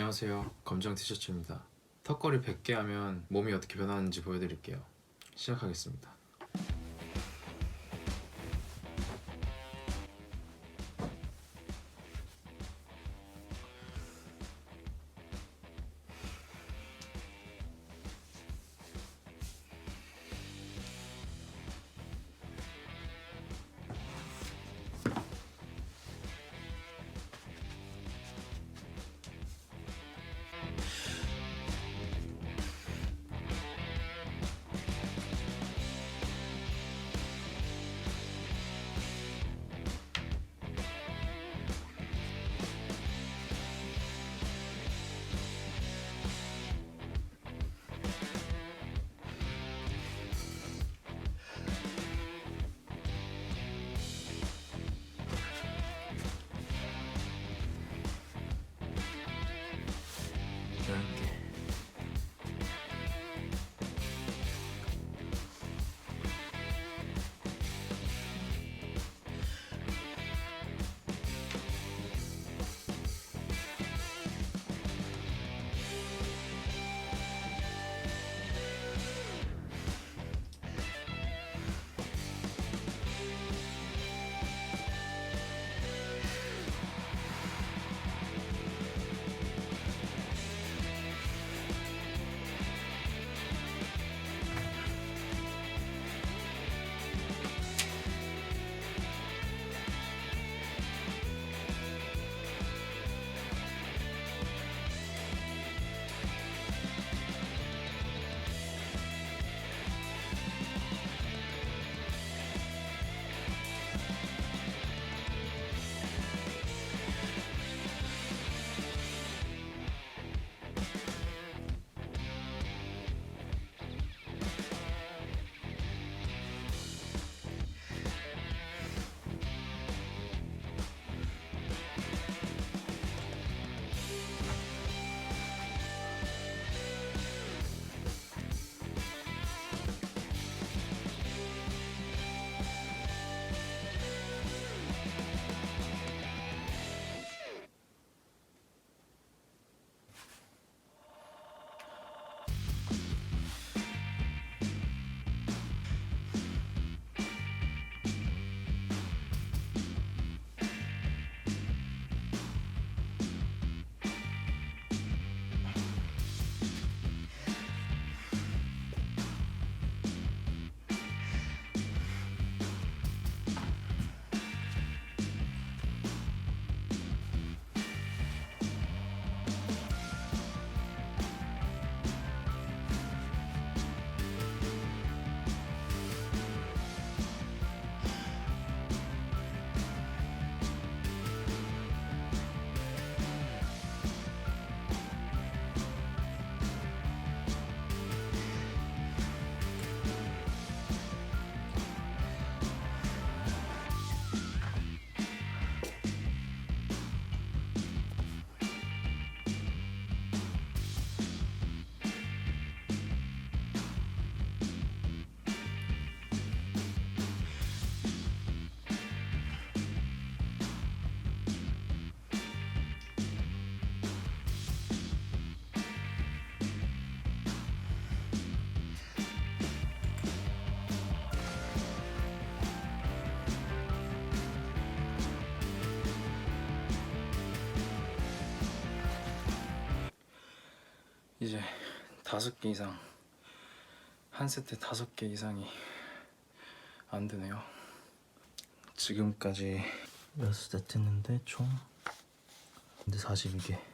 안녕하세요. 검정 티셔츠입니다. 턱걸이 100개 하면 몸이 어떻게 변하는지 보여드릴게요. 시작하겠습니다. 이제 다섯 개 이상 한 세트 다섯 개 이상이 안 되네요. 지금까지 여섯 세트 했는데 총 근데 42개.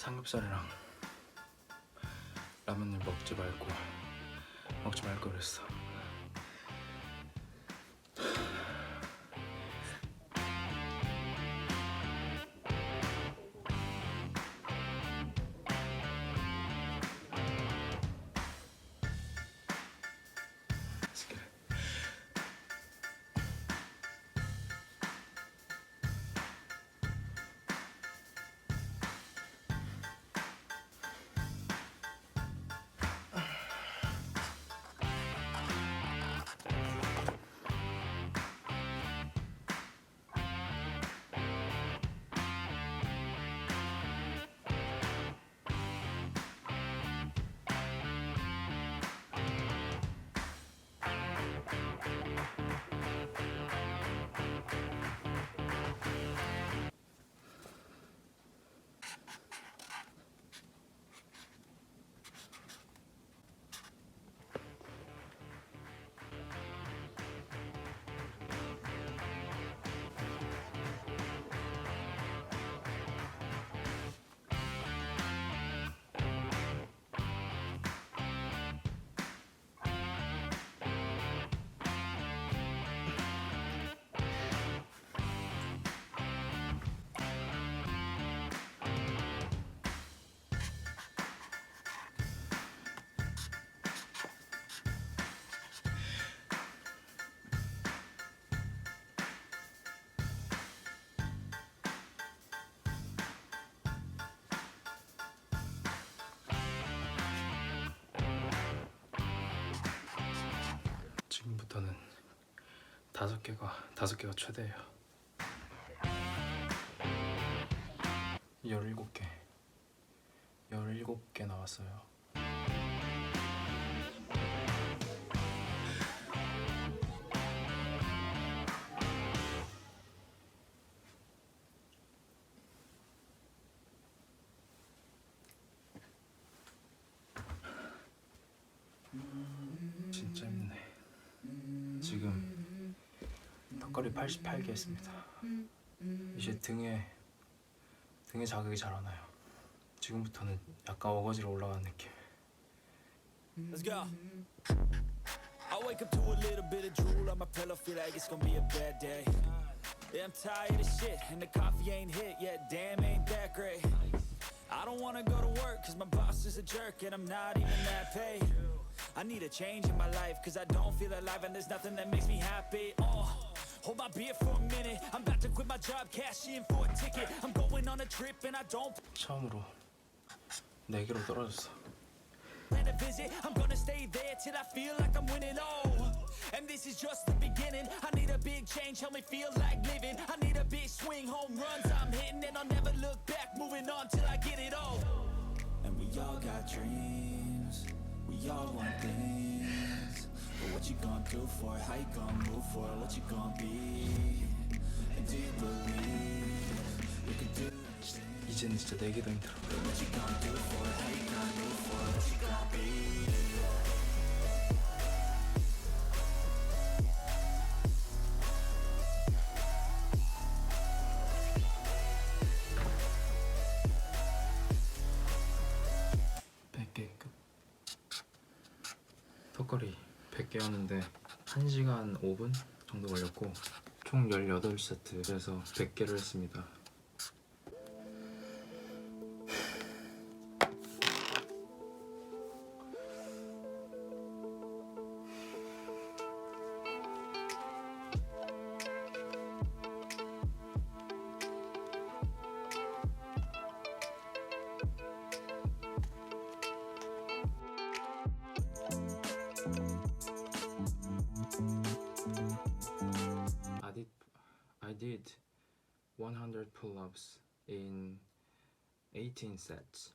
삼겹살이랑 라면을 먹지 말고 먹지 말걸 그랬어. 지금부터는 다섯 개가 다섯 개가 최대예요. 열일곱 개, 열일곱 개 나왔어요. 턱걸이 88개 했습니다. 이제 등에 등에 자극이 잘 안 와요. 지금부터는 약간 어거지로 올라가는 느낌. Let's go. I wake up to a little bit of drool on my pillow, feel like it's gonna be a bad day. Yeah, I'm tired of shit, and the coffee ain't hit yet. Damn, ain't that great. I don't wanna go to work, cause my boss is a jerk, and I'm not even that paid. I need a change in my life, cause I don't feel alive, and there's nothing that makes me happy. Oh. Hold my beer for a minute. I'm about to quit my job, cash in for a ticket. I'm going on a trip and I don't 처음으로 네 개로 떨어졌어. plan to visit. I'm gonna stay there till I feel like I'm winning. Oh, and this is just the beginning. I need a big change, help me feel like living. I need a big swing, home runs I'm hitting, and I'll never look back. Moving on till I get it all. And we all got dreams, we all want things. But what you gonna do for it? How you gonna move for it? What you gonna be? And do you believe you can do? 이제는 진짜 네 개도 힘들어. What you gonna do for it? How you gonna move for it? What you gonna be? 턱걸이 100개였는데 1시간 5분 정도 걸렸고 총 18세트 그래서 100개를 했습니다. 100 pull-ups in 18 sets.